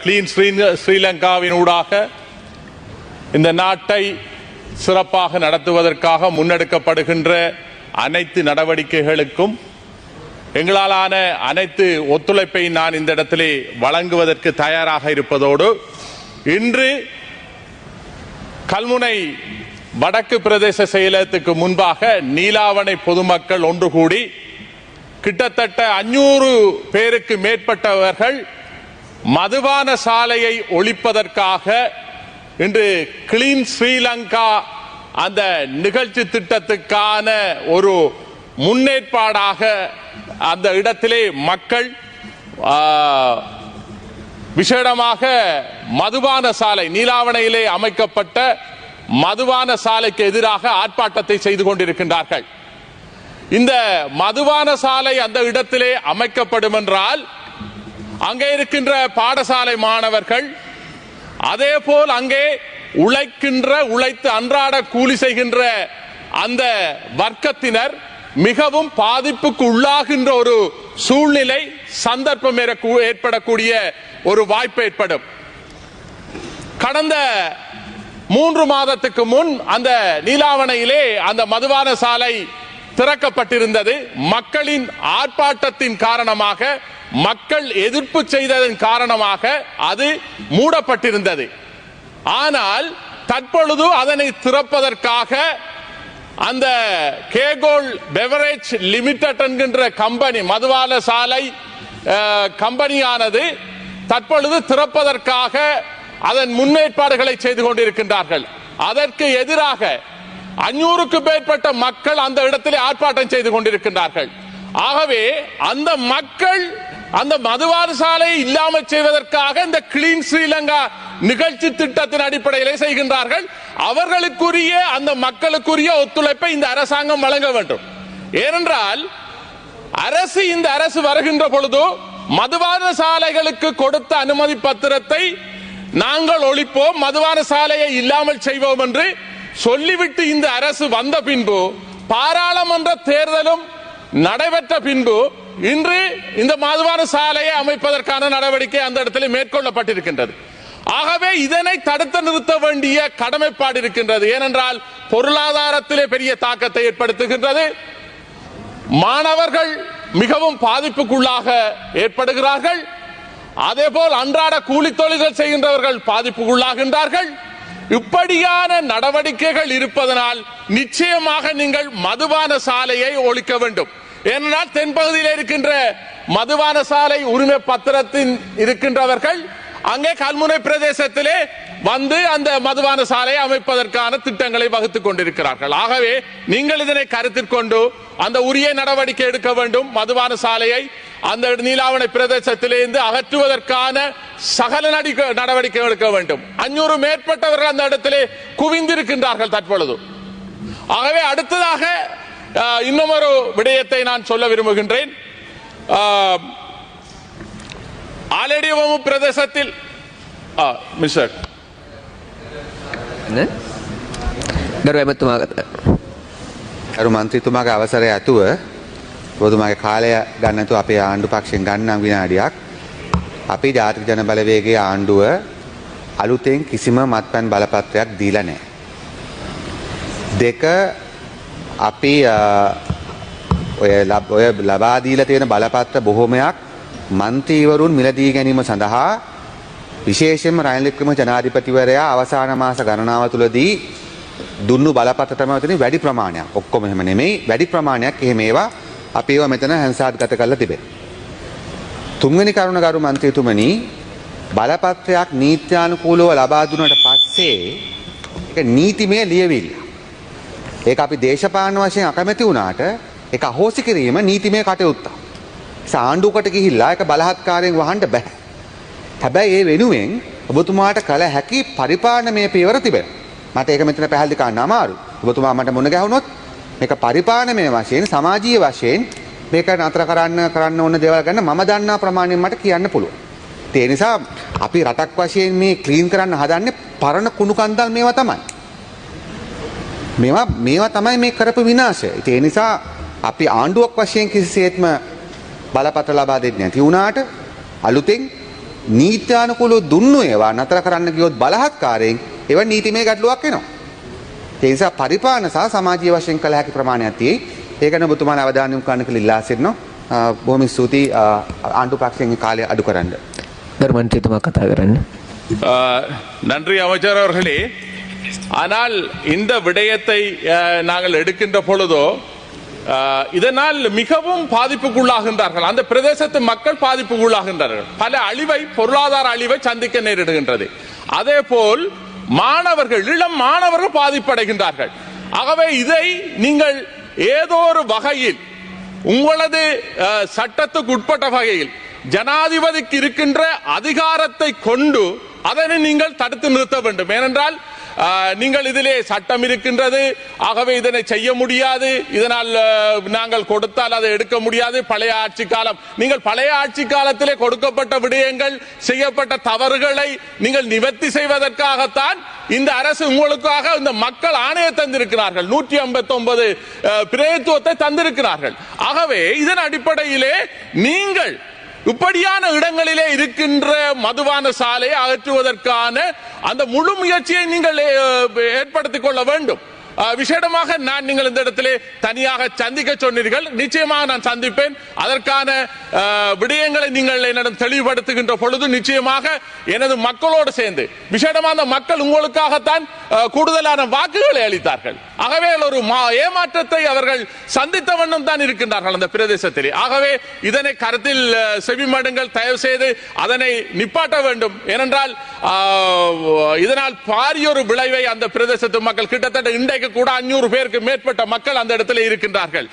Clean Sri ஸ்ரீலங்காவினூடாக இந்த நாட்டை சிறப்பாக நடத்துவதற்காக முன்னெடுக்கப்படுகின்ற அனைத்து நடவடிக்கைகளுக்கும் எங்களாலான அனைத்து ஒத்துழைப்பை நான் இந்த இடத்திலே வழங்குவதற்கு தயாராக இருப்பதோடு இன்று கல்முனை வடக்கு பிரதேச செயலகத்துக்கு முன்பாக நீலாவணை பொதுமக்கள் ஒன்று கூடி கிட்டத்தட்ட அஞ்சூறு பேருக்கு மேற்பட்டவர்கள் மதுபான சாலையை ஒழிப்பதற்காக இன்று கிளீன் ஸ்ரீலங்கா அந்த நிகழ்ச்சி திட்டத்துக்கான ஒரு முன்னேற்பாடாக அந்த இடத்திலே மக்கள் விசேடமாக மதுபான சாலை நீலாவணையிலே அமைக்கப்பட்ட மதுபான சாலைக்கு எதிராக ஆர்ப்பாட்டத்தை செய்து கொண்டிருக்கின்றார்கள். இந்த மதுபான சாலை அந்த இடத்திலே அமைக்கப்படும் என்றால் அங்கே இருக்கின்ற பாடசாலை மாணவர்கள் அதே போல் அங்கே உழைக்கின்ற உழைத்து அன்றாட கூலி செய்கின்ற அந்த வர்க்கத்தினர் மிகவும் பாதிப்புக்கு உள்ளாகின்ற ஒரு சூழ்நிலை சந்தர்ப்பம் ஏற்படக்கூடிய ஒரு வாய்ப்பு ஏற்படும். கடந்த மூன்று மாதத்துக்கு முன் அந்த நீலாவணையிலே அந்த மதுபான சாலை திறக்கப்பட்டிருந்தது. மக்களின் ஆர்ப்பாட்டத்தின் காரணமாக மக்கள் எதிர்ப்பு செய்ததன் காரணமாக அது மூடப்பட்டிருந்தது. ஆனால் தற்பொழுது அதனை திறப்பதற்காக அந்த கேகோல் பெவரேஜ் லிமிடெட் என்கின்ற கம்பெனி மதுவால சாலை கம்பெனியானது தற்பொழுது திறப்பதற்காக அதன் முன்னேற்பாடுகளை செய்து கொண்டிருக்கின்றார்கள். அதற்கு எதிராக அஞ்சூறுக்கு மேற்பட்ட மக்கள் அந்த இடத்திலே ஆர்ப்பாட்டம் செய்து கொண்டிருக்கின்றார்கள். ஆகவே அந்த மக்கள் அந்த மதுவாறு சாலை இல்லாமல் செய்வதற்காக இந்த கிளீன் ஸ்ரீலங்கா நிகழ்ச்சி திட்டத்தின் அடிப்படையிலே செய்கின்றார்கள். அவர்களுக்குரிய அந்த மக்களுக்குரிய ஒத்துழைப்பை இந்த அரசாங்கம் வழங்க வேண்டும். ஏனென்றால் அரசு இந்த அரசு வருகின்ற பொழுது மதுவான சாலைகளுக்கு கொடுத்த அனுமதி பத்திரத்தை நாங்கள் ஒழிப்போம் மதுவான சாலையை இல்லாமல் செய்வோம் என்று சொல்லிவிட்டு இந்த அரசு வந்த பின்பு பாராளுமன்ற தேர்தலும் நடைபெற்ற பின்பு இன்று இந்த மதுபான சாலையை அமைப்பதற்கான நடவடிக்கை அந்த இடத்துல மேற்கொள்ளப்பட்டிருக்கின்றது. ஆகவே இதனை தடுத்து நிறுத்த வேண்டிய கடமைப்பாடு இருக்கின்றது. ஏனென்றால் பொருளாதாரத்திலே பெரிய தாக்கத்தை ஏற்படுத்துகின்றது. மாணவர்கள் மிகவும் பாதிப்புக்குள்ளாக ஏற்படுகிறார்கள். அதேபோல் அன்றாட கூலி தொழில்கள் செய்கின்றவர்கள் பாதிப்புக்குள்ளாகின்றார்கள். இப்படியான நடவடிக்கைகள் இருப்பதனால் நிச்சயமாக நீங்கள் மதுபான சாலையை ஒழிக்க வேண்டும். ஏனென்றால் தென்பகுதியில் இருக்கின்ற மதுபான சாலை உரிமை பத்திரத்தின் இருக்கின்றவர்கள் அங்கே கல்முனை பிரதேசத்திலே வந்து அந்த மதுவான சாலையை அமைப்பதற்கான திட்டங்களை வகுத்துக் கொண்டிருக்கிறார்கள். ஆகவே நீங்கள் இதனை கருத்தில் கொண்டு அந்த உரிய நடவடிக்கை எடுக்க வேண்டும். மதுபான சாலையை அந்த நீலாவணை பிரதேசத்திலிருந்து அகற்றுவதற்கான சகல நடிக்க- நடவடிக்கை எடுக்க வேண்டும். அஞ்சூறு மேற்பட்டவர்கள் அந்த இடத்திலே குவிந்திருக்கின்றார்கள் தற்பொழுது. ஆகவே அடுத்ததாக அஹ், இன்னும் ஒரு விடயத்தை நான் சொல்ல விரும்புகின்றேன் அஹ், ஆலடிவமு பிரதேசத்தில் அஹ், மிஸ்டர் න ගරු ඇමතුමාගත අරු මන්ත්‍රීතුමාගේ අවසරය ඇතුව බොදුමගේ කාලය ගන්නතු අපේ ආණ්ඩු පක්ෂෙන් ගන්නම් විනාඩියක් අපි ජාතික ජන බලවේගේ ආණ්ඩුව අලුතෙන් කිසිම මත්පැන් බලපත්‍රයක් දීල නෑ. දෙක අපි අ, ඔය ලබ- ඔය ලබාදීල තියෙන බලපත්‍ර බොහොමයක් මන්තීවරුන් මිලදී ගැනීම සඳහා විශේෂෙන්ම රයිල්ලික්‍රම ජනාධිපතිවරයා අවසාන මාස ගණනාව තුළදී දුන්නු බලපත්‍ර තමයි තියෙන වැඩි ප්‍රමාණයක් ඔක්කොම එහෙම නෙමෙයි වැඩි ප්‍රමාණයක් එහෙම ඒවා අපි ඒවා මෙතන හැන්සාත්ගත කරලා තිබෙනවා. තුන්වෙනි කරුණ ගරු මන්ත්‍රීතුමනි බලපත්‍රයක් නීත්‍යානුකූලව ලබා දුන්නට පස්සේ ඒක නීතිමය ලියවිල්ල. ඒක අපි දේශපාලන වශයෙන් අකමැති වුණාට ඒක අහෝසි කිරීම නීතිමය කටයුත්තක්. සාණ්ඩුවකට ගිහිල්ලා ඒක බලහත්කාරයෙන් වහන්න බෑ. හැබැයි ඒ වෙනුවෙන් ඔබතුමාට කළ හැකි පරිපාලනමය පියවර තිබෙනවා. මට ඒක මෙතන පැහැදිලි කරන්න අමාරු. ඔබතුමා මට මුණ ගැහුනොත් මේක පරිපාලනමය වශයෙන් සමාජීය වශයෙන් මේක නතර කරන්න කරන්න ඕන දේවල් ගැන මම දන්නා ප්‍රමාණයෙන් මට කියන්න පුළුවන්. ඒ නිසා අපි රටක් වශයෙන් මේ ක්ලීන් කරන්න හදන්නේ පරණ කුණු කන්දල් මේවා තමයි. මේවා මේවා තමයි මේ කරපු විනාශය. ඉතින් ඒ නිසා අපි ආණ්ඩුවක් වශයෙන් කිසිසේත්ම බලපත්‍ර ලබා දෙන්නේ නැති වුණාට අලුතෙන් නීත්‍යානුකූලව දුන්නු ඒවා නතර කරන්න ගියොත් බලහත්කාරයෙන් ඒව නීතිමය ගැටලුවක් වෙනවා. ඒ නිසා පරිපාලන සහ සමාජීය වශයෙන් කළ හැකි ප්‍රමාණයක් තියෙයි. ඒක ගැන ඔබතුමාලා අවධානය යොමු කරන්න කියලා ඉල්ලා සිටිනවා. අ, බොහොම ස්තුතියි අ, ආණ්ඩු පක්ෂයෙන් කාලය අඩු කරන්න. ගරු මන්ත්‍රීතුමා කතා කරන්න. ஆஹ், நன்றி அமைச்சர் அவர்களே ஆனால் இந்த விடயத்தை நாங்கள் எடுக்கின்ற பொழுதோ இதனால் மிகவும் பாதிப்புக்குள்ளாகின்றார்கள். அந்த பிரதேசத்து மக்கள் பாதிப்புக்குள்ளாகின்றார்கள். பல அழிவை பொருளாதார அழிவை சந்திக்க நேரிடுகின்றது. அதே போல் மாணவர்கள் இளம் மாணவர்கள் பாதிப்படைகின்றார்கள். ஆகவே இதை நீங்கள் ஏதோ ஒரு வகையில் உங்களது சட்டத்துக்கு உட்பட்ட வகையில் ஜனாதிபதிக்கு இருக்கின்ற அதிகாரத்தை கொண்டு அதனை நீங்கள் தடுத்து நிறுத்த வேண்டும். ஏனென்றால் நீங்கள் இதிலே சட்டம் இருக்கின்றது. ஆகவே இதனை செய்ய முடியாது. இதனால் நாங்கள் கொடுத்தால் அதை எடுக்க முடியாது. பழைய ஆட்சி காலம். நீங்கள் பழைய ஆட்சி காலத்திலே கொடுக்கப்பட்ட விடயங்கள் செய்யப்பட்ட தவறுகளை நீங்கள் நிவர்த்தி செய்வதற்காகத்தான் இந்த அரசு உங்களுக்காக இந்த மக்கள் ஆணையை தந்திருக்கிறார்கள். நூற்றி ஐம்பத்தி ஒன்பது பிரதித்துவத்தை தந்திருக்கிறார்கள். ஆகவே இதன் அடிப்படையிலே நீங்கள் இப்படியான இடங்களிலே இருக்கின்ற மதுபான சாலையை அகற்றுவதற்கான அந்த முழு முயற்சியை நீங்கள் ஏற்படுத்திக் கொள்ள வேண்டும். விசேடமாக நான் நீங்கள் இந்த இடத்திலே தனியாக சந்திக்க சொன்னீர்கள். நிச்சயமாக நான் சந்திப்பேன். அதற்கான விடயங்களை நீங்கள் என்னிடம் தெளிவுபடுத்துகின்ற பொழுது நிச்சயமாக எனது மக்களோடு சேர்ந்து விஷேடமான மக்கள் உங்களுக்காகத்தான் கூடுதலான வாக்குகளை அளித்தார்கள். ஆகவே ஒரு மா- ஏமாற்றத்தை அவர்கள் சந்தித்த வண்ணம் தான் இருக்கின்றார்கள் அந்த பிரதேசத்திலே. ஆகவே இதனை கருத்தில் செவிமடுங்கள். தயவு செய்து அதனை நிப்பாட்ட வேண்டும். ஏனென்றால் இதனால் பாரிய ஒரு விளைவை அந்த பிரதேசத்து மக்கள் கிட்டத்தட்ட இன்றைக்கு கூட அஞ்சூறு பேருக்கு மேற்பட்ட மக்கள் அந்த இடத்துல இருக்கின்றார்கள்.